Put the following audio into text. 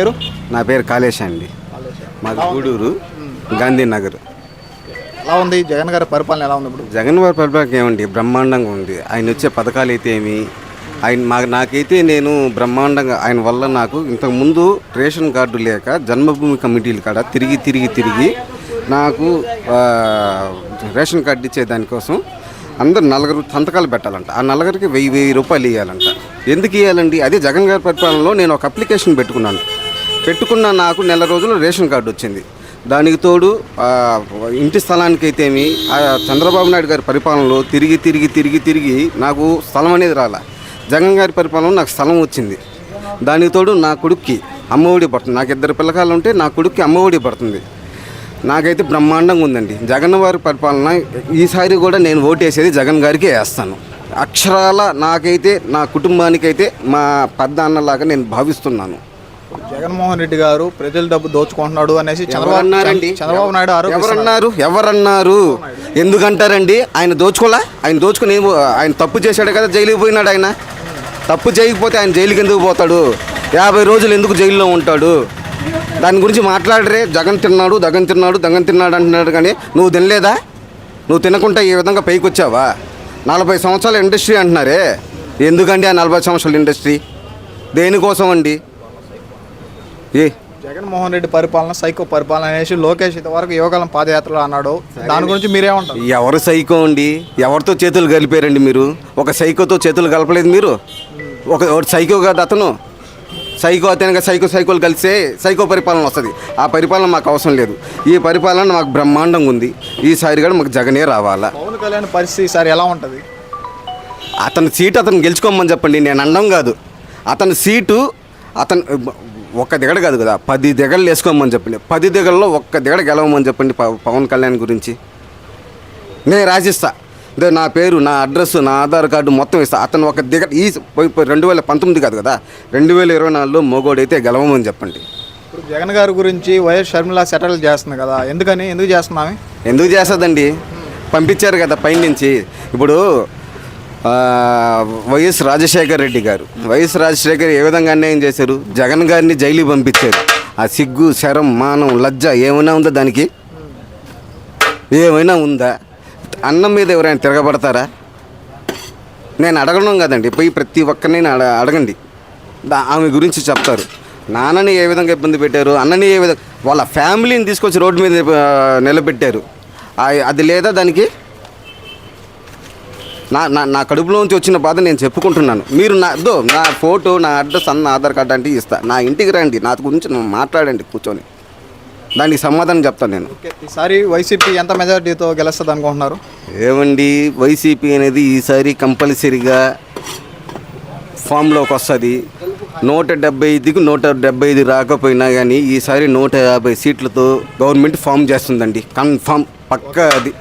పేరు? నా పేరు కాళేశ అండి. మాది గూడూరు గాంధీనగర్. ఎలా ఉంది? జగన్ గారి పరిపాలన ఎలా ఉంది ఇప్పుడు? జగన్ వారి పరిపాలన ఏమండి? బ్రహ్మాండంగా ఉంది. ఆయన వచ్చే పథకాలు అయితే ఏమి? ఆయన మా నాకైతే నేను బ్రహ్మాండంగా ఆయన వల్ల నాకు ఇంతకుముందు రేషన్ కార్డు లేక జన్మభూమి కమిటీలు కాడ తిరిగి తిరిగి తిరిగి నాకు రేషన్ కార్డు ఇచ్చే దానికోసం అందరు నలుగురు సంతకాలు పెట్టాలంట. ఆ నలుగురికి వెయ్యి వెయ్యి రూపాయలు ఇవ్వాలంట ఎందుకు ఇవ్వాలండి అదే జగన్ గారి పరిపాలనలో నేను ఒక అప్లికేషన్ పెట్టుకున్నాను. పెట్టుకున్న నాకు నెల రోజులు రేషన్ కార్డు వచ్చింది. దానికి తోడు ఇంటి స్థలానికి అయితేమి ఆ చంద్రబాబు నాయుడు గారి పరిపాలనలో తిరిగి తిరిగి తిరిగి తిరిగి నాకు స్థలం అనేది రాలా. జగన్ గారి పరిపాలన నాకు స్థలం వచ్చింది. దానికి తోడు నా కొడుక్కి అమ్మఒడి పడుతుంది. నాకు ఇద్దరు పిల్లకాయలు ఉంటే నా కొడుక్కి అమ్మఒడి పడుతుంది. నాకైతే బ్రహ్మాండంగా ఉందండి. జగన్ వారి పరిపాలన ఈసారి కూడా నేను ఓటేసేది జగన్ గారికి వేస్తాను. అక్షరాల నాకైతే నా కుటుంబానికైతే మా పెద్ద అన్నలాగా నేను భావిస్తున్నాను. జగన్మోహన్ రెడ్డి గారు ప్రజల డబ్బు దోచుకుంటున్నాడు అనేసి చంద్రబాబు చంద్రబాబు నాయుడు ఎవరన్నారు ఎవరన్నారు? ఎందుకంటారండి? ఆయన దోచుకోలే? ఆయన దోచుకుని ఆయన తప్పు చేశాడు కదా జైలుకి పోయినాడు ఆయన. తప్పు చేయకపోతే ఆయన జైలుకి ఎందుకు పోతాడు? యాభై రోజులు ఎందుకు జైల్లో ఉంటాడు? దాని గురించి మాట్లాడరే. జగన్ తిన్నాడు జగన్ తిన్నాడు జగన్ తిన్నాడు అంటున్నాడు కానీ నువ్వు తినలేదా? నువ్వు తినకుండా ఈ విధంగా పైకి వచ్చావా? నలభై సంవత్సరాల ఇండస్ట్రీ అంటున్నారే. ఎందుకండి ఆ నలభై సంవత్సరాల ఇండస్ట్రీ? దేనికోసం అండి ఏ? జగన్మోహన్ రెడ్డి పరిపాలన సైకో పరిపాలన అనేసి లోకేష్ ఇంతవరకు యువకాలం పాదయాత్రలో అన్నాడు. దాని గురించి మీరేమంటారు? ఎవరు సైకో అండి? ఎవరితో చేతులు కలిపారండి మీరు? ఒక సైకోతో చేతులు కలపలేదు మీరు? ఒక ఒక సైకో కాదు అతను. సైకో అతనిగా సైకో సైకోలు కలిసే సైకో పరిపాలన వస్తుంది. ఆ పరిపాలన మాకు అవసరం లేదు. ఈ పరిపాలన మాకు బ్రహ్మాండంగా ఉంది. ఈసారి కూడా మాకు జగనే రావాలా? పవన్ కళ్యాణ్ పరిస్థితి ఈసారి ఎలా ఉంటుంది? అతని సీటు అతను గెలుచుకోమని చెప్పండి. నేను అండం కాదు. అతని సీటు అతను ఒక్క దిగడ కాదు కదా పది దిగళ్ళు వేసుకోమని చెప్పండి. పది దిగల్లో ఒక్క దిగడ గెలవమని చెప్పండి పవన్ కళ్యాణ్ గురించి. నేను రాసిస్తా. ఇదే నా పేరు నా అడ్రస్ నా ఆధార్ కార్డు మొత్తం ఇస్తా. అతను ఒక దిగ ఈ రెండు వేల పంతొమ్మిది కాదు కదా రెండు వేల ఇరవై నాలుగులో మోగోడైతే గెలవమని చెప్పండి. ఇప్పుడు జగన్ గారి గురించి వైఎస్ షర్మిల సెటిల్ చేస్తుంది కదా ఎందుకని ఎందుకు చేస్తున్నామే? ఎందుకు చేస్తుందండి? పంపించారు కదా పైనుంచి. ఇప్పుడు వైఎస్ రాజశేఖర్ రెడ్డి గారు. వైఎస్ రాజశేఖర్ ఏ విధంగా అన్యాయం చేశారు? జగన్ గారిని జైలుకి పంపించారు. ఆ సిగ్గు శరం మానం లజ్జ ఏమైనా ఉందా దానికి? ఏమైనా ఉందా? అన్నం మీద ఎవరైనా తిరగబడతారా? నేను అడగడం కదండి. పోయి ప్రతి ఒక్కరిని అడ అడగండి. దా ఆమె గురించి చెప్తారు. నాన్నని ఏ విధంగా ఇబ్బంది పెట్టారు? అన్నని ఏ విధంగా వాళ్ళ ఫ్యామిలీని తీసుకొచ్చి రోడ్డు మీద నిలబెట్టారు. అది లేదా దానికి? నా నా నా కడుపులోంచి వచ్చిన బాధ నేను చెప్పుకుంటున్నాను. మీరు నా దో నా ఫోటో నా అడ్రస్ అన్న ఆధార్ కార్డు అంటే ఇస్తా. నా ఇంటికి రండి నా గురించి మాట్లాడండి కూర్చొని. దానికి సమాధానం చెప్తాను నేను. ఈసారి వైసీపీ ఎంత మెజారిటీతో గెలుస్తుంది అనుకుంటున్నారు? ఏమండి వైసీపీ అనేది ఈసారి కంపల్సరీగా ఫామ్లోకి వస్తుంది. నూట డెబ్బై ఐదుకి నూట డెబ్బై ఐదు రాకపోయినా కానీ ఈసారి నూట యాభై సీట్లతో గవర్నమెంట్ ఫామ్ చేస్తుందండి. కన్ఫామ్ పక్కా అది.